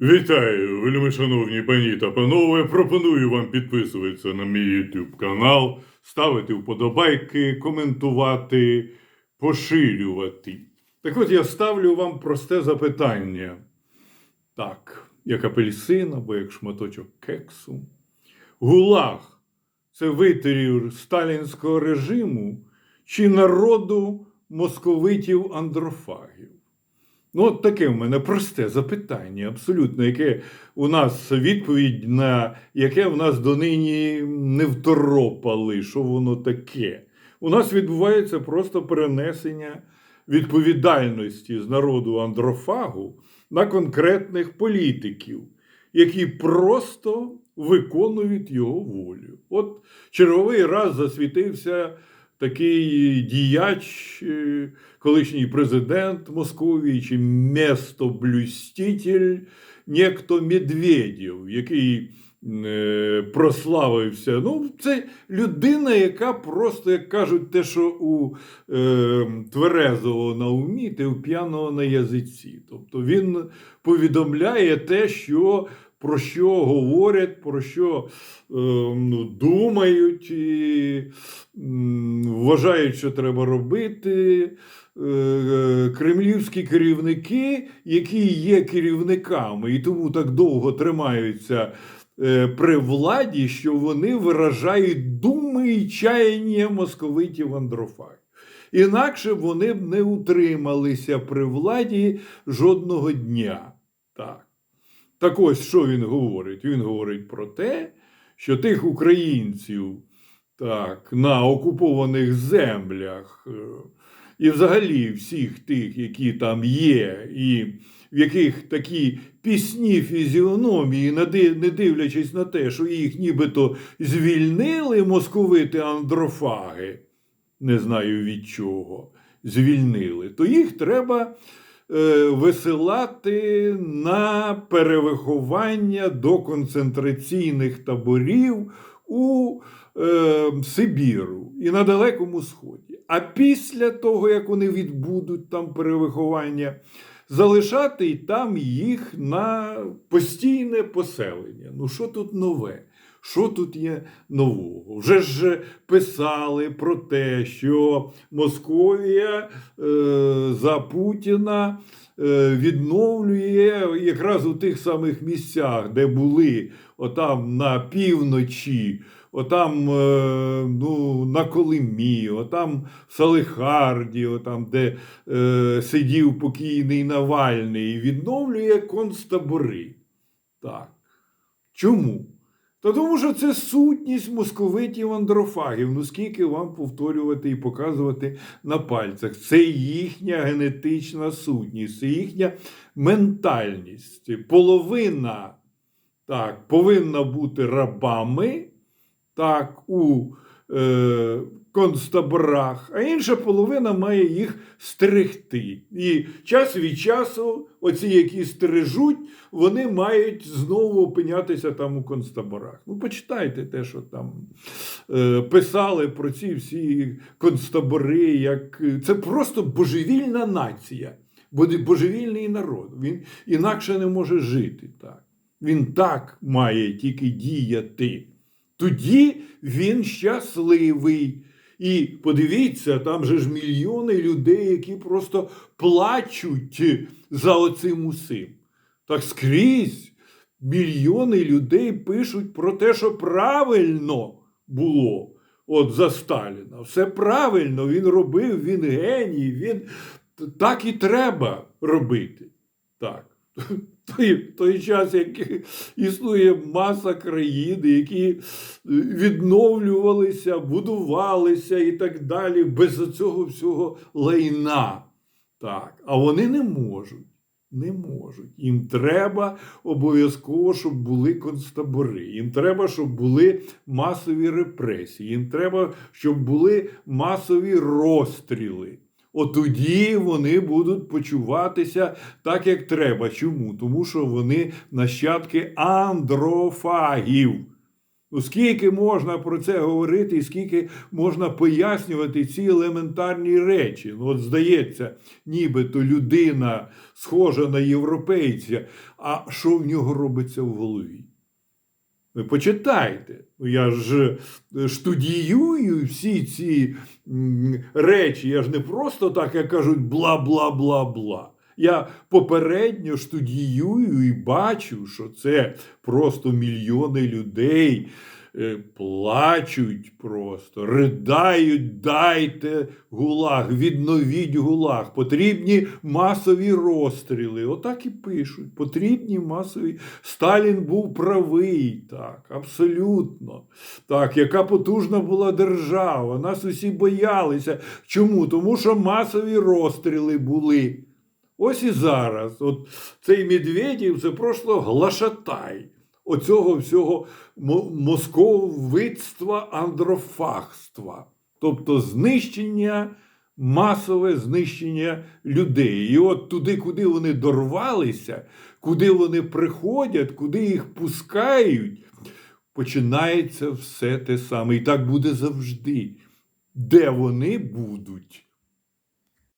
Вітаю, вельми шановні пані та панове. Пропоную вам підписуватися на мій YouTube канал, ставити вподобайки, коментувати, поширювати. Так от я ставлю вам просте запитання. Так, як апельсин або як шматочок кексу. Гулаг це витирів сталінського режиму чи народу московитів андрофагів? Ну, от таке в мене просте запитання, абсолютно, яке у нас відповідь на яке в нас донині не второпали, що воно таке. У нас відбувається просто перенесення відповідальності з народу андрофагу на конкретних політиків, які просто виконують його волю. От черговий раз засвітився такий діяч, е, колишній президент Московії чи местоблюститель, некто Медведєв, який е, прославився. Ну, це людина, яка просто, як кажуть, те, що у е, тверезого на умі, те у п'яного на язиці. Тобто він повідомляє те, що. Про що говорять, про що е, ну, думають і вважають, що треба робити. Е, е, Кремлівські керівники, які є керівниками, і тому так довго тримаються при владі, що вони виражають думи і чаяння московитів андрофагів. Інакше вони б не утрималися при владі жодного дня. Так. Так ось що він говорить? Він говорить про те, що тих українців так, на окупованих землях е, і взагалі всіх тих, які там є, і в яких такі пісні фізіономії, не дивлячись на те, що їх нібито звільнили московити андрофаги, не знаю від чого, звільнили, то їх треба висилати на перевиховання до концентраційних таборів у е, Сибіру і на Далекому Сході. А після того, як вони відбудуть там перевиховання, залишати й там їх на постійне поселення. Ну, що тут нове? Що тут є нового? Вже ж писали про те, що Московія е, за Путіна е, відновлює якраз у тих самих місцях, де були отам на півночі, отам е, ну, на Колимі, отам в Салихарді, отам, де е, сидів покійний Навальний, відновлює концтабори. Так. Чому? Та тому що це сутність московитів андрофагів. Ну скільки вам повторювати і показувати на пальцях? Це їхня генетична сутність, це їхня ментальність. Половина так, повинна бути рабами так, у е, концтаборах, а інша половина має їх стерегти. І час від часу, оці, які стережуть, вони мають знову опинятися там у концтаборах. Ну, почитайте те, що там е, писали про ці всі концтабори, як це просто божевільна нація, божевільний народ. Він інакше не може жити так. Він так має тільки діяти. Тоді він щасливий. І подивіться, там же ж мільйони людей, які просто плачуть за оцим усім. Так скрізь мільйони людей пишуть про те, що правильно було от за Сталіна. Все правильно він робив, він геній, він так і треба робити. Так. Той, той час, як існує маса країн, які відновлювалися, будувалися і так далі, без цього всього лайна. Так. А вони не можуть. Не можуть. Їм треба обов'язково, щоб були концтабори. Їм треба, щоб були масові репресії. Їм треба, щоб були масові розстріли. От тоді вони будуть почуватися так, як треба. Чому? Тому що вони нащадки андрофагів. Ну, скільки можна про це говорити, і скільки можна пояснювати ці елементарні речі? Ну, от здається, нібито людина схожа на європейця, а що в нього робиться в голові? Ви почитайте. Ну, Я ж е, студіюю всі ці речі. Я ж не просто так, як кажуть, бла-бла-бла-бла. Я попередньо студіюю і бачу, що це просто мільйони людей е, плачуть просто, ридають, дайте гулаг, відновіть гулаг. Потрібні масові розстріли. Отак і пишуть. Потрібні масові. Сталін був правий, так, абсолютно. Так, яка потужна була держава. Нас усі боялися. Чому? Тому що масові розстріли були. Ось і зараз. От цей Медведєв це просто глашатай оцього всього мо- московицтва андрофагства. Тобто знищення, масове знищення людей. І от туди, куди вони дорвалися, куди вони приходять, куди їх пускають, починається все те саме. І так буде завжди. Де вони будуть,